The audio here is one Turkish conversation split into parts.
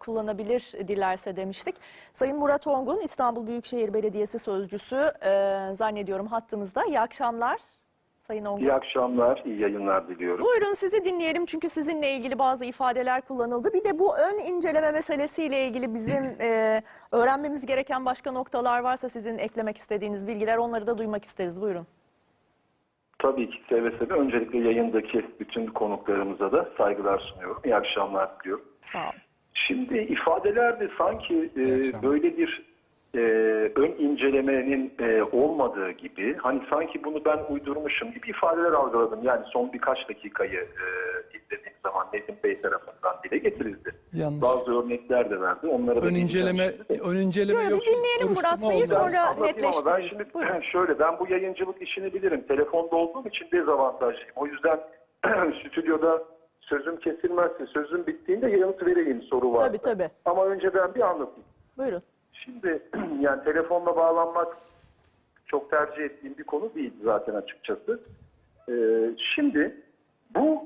kullanabilir dilerse demiştik. Sayın Murat Ongun İstanbul Büyükşehir Belediyesi Sözcüsü e, zannediyorum hattımızda. İyi akşamlar Sayın Ongun. İyi akşamlar, iyi yayınlar diliyorum. Buyurun sizi dinleyelim çünkü sizinle ilgili bazı ifadeler kullanıldı. Bir de bu ön inceleme meselesiyle ilgili bizim e, öğrenmemiz gereken başka noktalar varsa sizin eklemek istediğiniz bilgiler onları da duymak isteriz. Buyurun. Tabii ki seve seve öncelikle yayındaki bütün konuklarımıza da saygılar sunuyorum. İyi akşamlar diliyorum. Sağ olun. Şimdi ifadelerde sanki e, akşamlar. böyle bir e, ön incelemenin e, olmadığı gibi hani sanki bunu ben uydurmuşum gibi ifadeler algıladım. Yani son birkaç dakikayı e, izlediğim zaman Nedim Bey tarafından dile getirildi. Yanlış. Bazı örnekler de verdi. Onlara da Ön inceleme, ön inceleme Yo, yok. dinleyelim Murat Bey'i, sonra- ama ben netleştiririz. şimdi Buyurun. şöyle ben bu yayıncılık işini bilirim. Telefonda olduğum için dezavantajlıyım. O yüzden stüdyoda sözüm kesilmezse sözüm bittiğinde yanıt vereyim soru var. Tabii tabii. Ama önce ben bir anlatayım. Buyurun. Şimdi yani telefonla bağlanmak çok tercih ettiğim bir konu değil zaten açıkçası. Ee, şimdi bu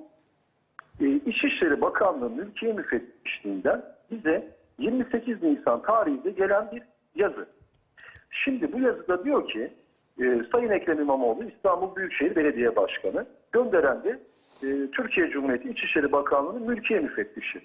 e, İçişleri Bakanlığı Mülkiye Müfettişliğinden bize 28 Nisan tarihinde gelen bir yazı. Şimdi bu yazıda diyor ki e, Sayın Ekrem İmamoğlu İstanbul Büyükşehir Belediye Başkanı gönderen de e, Türkiye Cumhuriyeti İçişleri Bakanlığı'nın mülkiye müfettişi.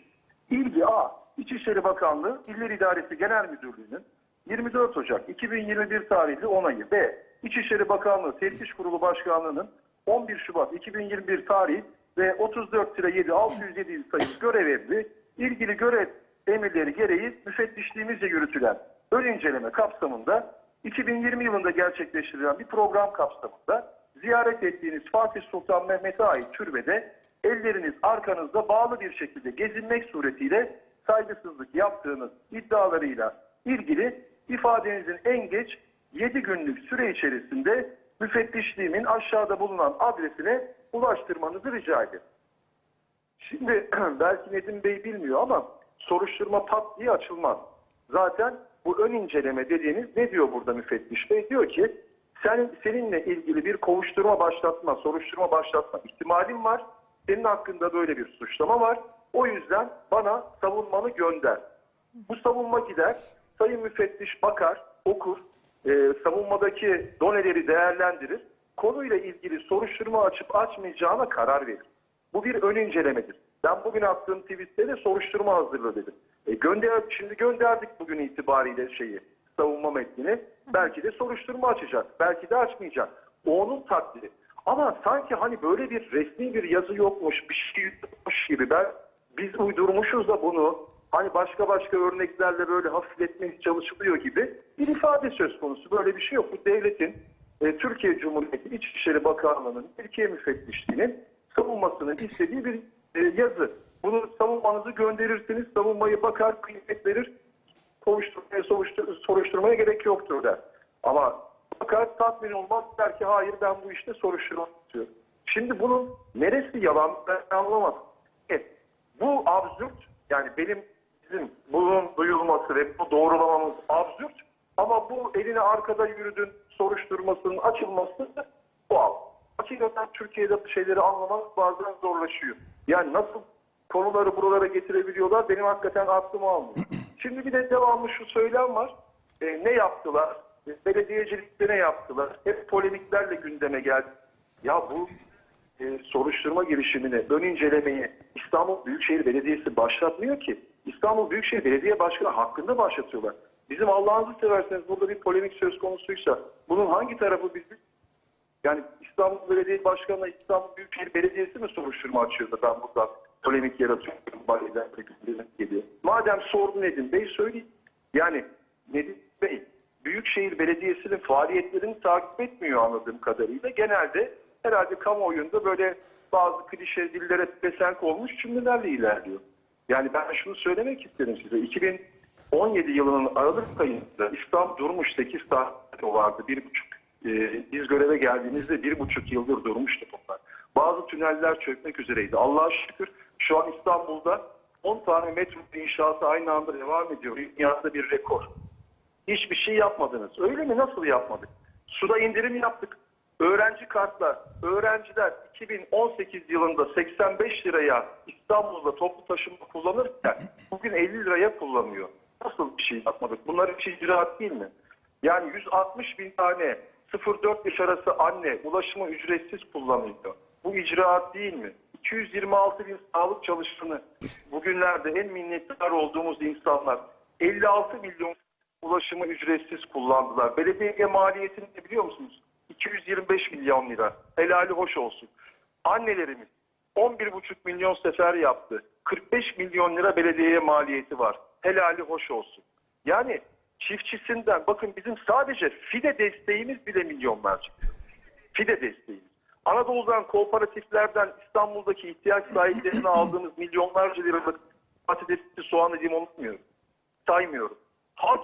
İlgi A. İçişleri Bakanlığı İller İdaresi Genel Müdürlüğü'nün 24 Ocak 2021 tarihli onayı B. İçişleri Bakanlığı Teftiş Kurulu Başkanlığı'nın 11 Şubat 2021 tarih ve 34-7 607 sayılı görev emri ilgili görev emirleri gereği müfettişliğimizce yürütülen ön inceleme kapsamında 2020 yılında gerçekleştirilen bir program kapsamında ziyaret ettiğiniz Fatih Sultan Mehmet'e ait türbede elleriniz arkanızda bağlı bir şekilde gezinmek suretiyle saygısızlık yaptığınız iddialarıyla ilgili ifadenizin en geç 7 günlük süre içerisinde müfettişliğimin aşağıda bulunan adresine ulaştırmanızı rica ederim. Şimdi belki Nedim Bey bilmiyor ama soruşturma pat diye açılmaz. Zaten bu ön inceleme dediğiniz ne diyor burada müfettiş bey? Diyor ki sen, seninle ilgili bir kovuşturma başlatma, soruşturma başlatma ihtimalin var. Senin hakkında böyle bir suçlama var. O yüzden bana savunmanı gönder. Bu savunma gider. Sayın müfettiş bakar, okur, e, savunmadaki doneleri değerlendirir. Konuyla ilgili soruşturma açıp açmayacağına karar verir. Bu bir ön incelemedir. Ben bugün attığım tweette de soruşturma hazırla dedim. E gönder, şimdi gönderdik bugün itibariyle şeyi, savunma metnini. Belki de soruşturma açacak, belki de açmayacak. O onun takdiri. Ama sanki hani böyle bir resmi bir yazı yokmuş, bir şey yokmuş gibi ben biz uydurmuşuz da bunu hani başka başka örneklerle böyle hafifletmeye çalışılıyor gibi bir ifade söz konusu. Böyle bir şey yok. Bu devletin e, Türkiye Cumhuriyeti İçişleri Bakanlığı'nın Türkiye Müfettişliği'nin savunmasını istediği bir e, yazı. Bunu savunmanızı gönderirsiniz, savunmayı bakar, kıymet verir, soruşturmaya, soruştur, soruşturmaya gerek yoktur der. Ama bakar tatmin olmaz der ki hayır ben bu işte soruşturmak istiyorum. Şimdi bunun neresi yalan ben anlamadım. Evet, bu absürt yani benim bizim bunun duyulması ve bu doğrulamamız absürt ama bu eline arkada yürüdün soruşturmasının açılması doğal. Hakikaten Türkiye'de bu şeyleri anlamak bazen zorlaşıyor. Yani nasıl konuları buralara getirebiliyorlar benim hakikaten aklım almıyor. Şimdi bir de devamlı şu söylem var. E, ne yaptılar? E, belediyecilikte ne yaptılar? Hep polemiklerle gündeme geldi. Ya bu e, soruşturma girişimini, ön incelemeyi İstanbul Büyükşehir Belediyesi başlatmıyor ki. İstanbul Büyükşehir Belediye Başkanı hakkında başlatıyorlar. Bizim Allah'ınızı severseniz burada bir polemik söz konusuysa bunun hangi tarafı bizim? Yani İstanbul Belediye Başkanı'na İstanbul Büyükşehir Belediyesi mi soruşturma açıyor da ben burada polemik geliyor. Madem sordu Nedim Bey söyleyeyim. Yani Nedim Bey Büyükşehir Belediyesi'nin faaliyetlerini takip etmiyor anladığım kadarıyla. Genelde herhalde kamuoyunda böyle bazı klişe dillere pesenk olmuş cümlelerle ilerliyor. Yani ben şunu söylemek isterim size. 2017 yılının Aralık ayında İstanbul Durmuş 8 saat vardı. Bir buçuk e, biz göreve geldiğimizde bir buçuk yıldır durmuştu bunlar. Bazı tüneller çökmek üzereydi. Allah'a şükür şu an İstanbul'da 10 tane metro inşaatı aynı anda devam ediyor. Dünyada bir rekor. Hiçbir şey yapmadınız. Öyle mi? Nasıl yapmadık? Suda indirim yaptık. Öğrenci kartlar, öğrenciler 2018 yılında 85 liraya İstanbul'da toplu taşıma kullanırken bugün 50 liraya kullanıyor. Nasıl bir şey yapmadık? Bunlar hiç icraat değil mi? Yani 160 bin tane 0-4 yaş arası anne ulaşımı ücretsiz kullanıyor. Bu icraat değil mi? 226 bin sağlık çalışanı bugünlerde en minnettar olduğumuz insanlar 56 milyon ulaşımı ücretsiz kullandılar. Belediye maliyetini de biliyor musunuz? 225 milyon lira. Helali hoş olsun. Annelerimiz 11,5 milyon sefer yaptı. 45 milyon lira belediyeye maliyeti var. Helali hoş olsun. Yani çiftçisinden bakın bizim sadece fide desteğimiz bile milyonlarca. Fide desteğimiz. Anadolu'dan kooperatiflerden İstanbul'daki ihtiyaç sahiplerine aldığımız milyonlarca liralık patatesi, soğanı limon unutmuyorum. Saymıyorum. Halk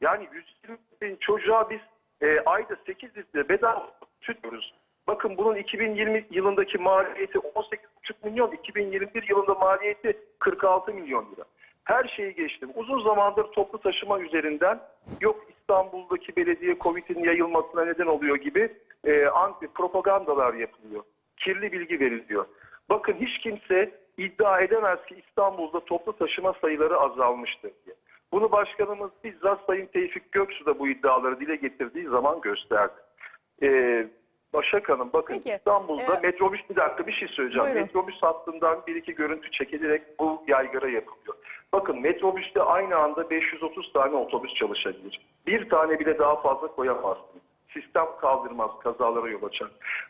yani 120 bin çocuğa biz e, ayda 8 litre bedava süt veriyoruz. Bakın bunun 2020 yılındaki maliyeti 18,5 milyon, 2021 yılında maliyeti 46 milyon lira. Her şeyi geçtim. Uzun zamandır toplu taşıma üzerinden yok İstanbul'daki belediye Covid'in yayılmasına neden oluyor gibi e, anti propagandalar yapılıyor. Kirli bilgi veriliyor. Bakın hiç kimse iddia edemez ki İstanbul'da toplu taşıma sayıları azalmıştır diye. Bunu başkanımız bizzat Sayın Tevfik Göksu da bu iddiaları dile getirdiği zaman gösterdi. Ee, Başak Hanım bakın Peki, İstanbul'da e, metrobüs bir dakika bir şey söyleyeceğim. Buyurun. Metrobüs hattından bir iki görüntü çekilerek bu yaygara yapılıyor. Bakın metrobüste aynı anda 530 tane otobüs çalışabilir. Bir tane bile daha fazla koyamazsınız. Sistem kaldırmaz, kazalara yol açar.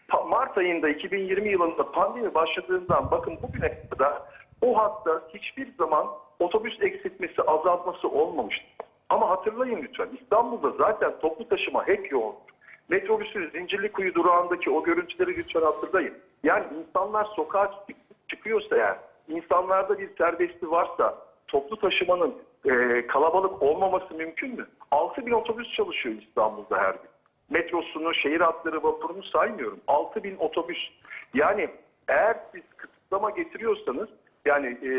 Pa- Mart ayında 2020 yılında pandemi başladığından bakın bugüne kadar o hatta hiçbir zaman otobüs eksiltmesi, azaltması olmamıştı. Ama hatırlayın lütfen İstanbul'da zaten toplu taşıma hep yoğun. Metrobüsün Zincirlikuyu durağındaki o görüntüleri lütfen hatırlayın. Yani insanlar sokağa çık- çıkıyorsa eğer, insanlarda bir serbestli varsa toplu taşımanın e, kalabalık olmaması mümkün mü? 6 bin otobüs çalışıyor İstanbul'da her gün. Metrosunu, şehir hatları, vapurunu saymıyorum. 6 bin otobüs. Yani eğer siz kısıtlama getiriyorsanız yani e,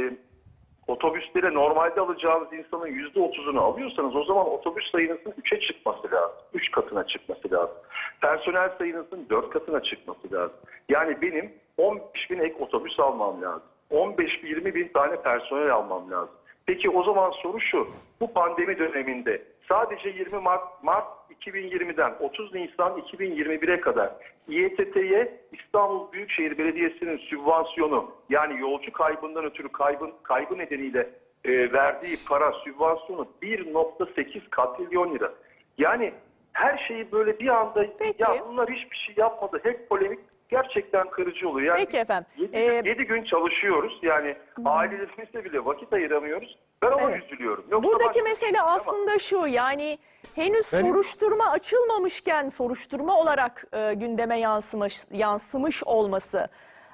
otobüslere normalde alacağınız insanın yüzde otuzunu alıyorsanız o zaman otobüs sayınızın üçe çıkması lazım. Üç katına çıkması lazım. Personel sayınızın dört katına çıkması lazım. Yani benim 15 bin ek otobüs almam lazım. 15-20 bin tane personel almam lazım. Peki o zaman soru şu. Bu pandemi döneminde sadece 20 Mart, Mart 2020'den 30 Nisan 2021'e kadar İETT'ye İstanbul Büyükşehir Belediyesi'nin sübvansiyonu yani yolcu kaybından ötürü kaybın, kaybı nedeniyle e, verdiği para sübvansiyonu 1.8 katrilyon lira. Yani her şeyi böyle bir anda Peki. ya bunlar hiçbir şey yapmadı. Hep polemik gerçekten kırıcı oluyor. Yani Peki efendim. 7, Ee, gün çalışıyoruz. Yani ailelerimizle bile vakit ayıramıyoruz. Ben ona Evet. üzülüyorum. Yoksa Buradaki başka bir mesele şey değil ama- aslında şu yani henüz Benim- soruşturma açılmamışken soruşturma olarak e, gündeme yansımış yansımış olması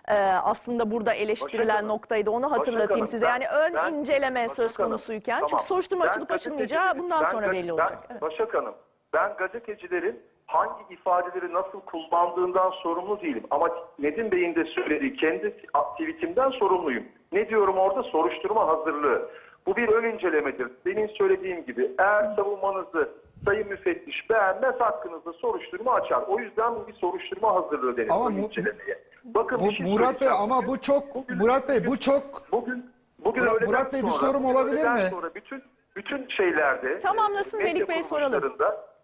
e, aslında burada eleştirilen Başak Hanım, noktaydı. Onu hatırlatayım Hanım, size. ben- Yani ön ben- inceleme Başak söz Hanım, konusuyken tamam. çünkü soruşturma Ben açılıp açılmayacağı gazetecilerin- bundan ben sonra gazete- belli olacak. Ben, Evet. Başak Hanım, ben gazetecilerin hangi ifadeleri nasıl kullandığından sorumlu değilim. Ama Nedim Bey'in de söylediği kendi tweetimden sorumluyum. Ne diyorum orada? Soruşturma hazırlığı. Bu bir ön incelemedir. Benim söylediğim gibi eğer savunmanızı Sayın Müfettiş beğenmez hakkınızda soruşturma açar. O yüzden bu bir soruşturma hazırlığı denir Ama ön incelemeye. Bakın Bu, bir şey Murat Bey ama bu çok bugün- Murat Bey bu çok Bugün bugün Murat- Murat Bey, bir sonra, sorum bugün olabilir mi? Sonra bütün bütün şeylerde Tamamlasın Melik Bey, soralım.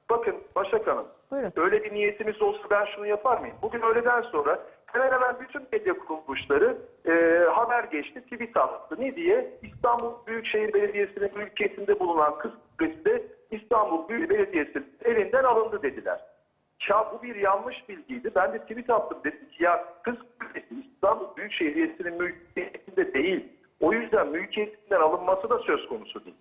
Bakın Başak Hanım. Buyurun. Öyle bir niyetimiz olsa ben şunu yapar mıyım? Bugün öğleden sonra hemen hemen bütün medya kuruluşları e, haber geçti, tweet attı. Ne diye? İstanbul Büyükşehir Belediyesi'nin mülkiyetinde bulunan kız kulesi İstanbul Büyükşehir Belediyesi'nin elinden alındı dediler. Ya bu bir yanlış bilgiydi. Ben de tweet attım dedim ki ya kız kulesi İstanbul Büyükşehir Belediyesi'nin mülkiyetinde değil. O yüzden mülkiyetinden alınması da söz konusu değil.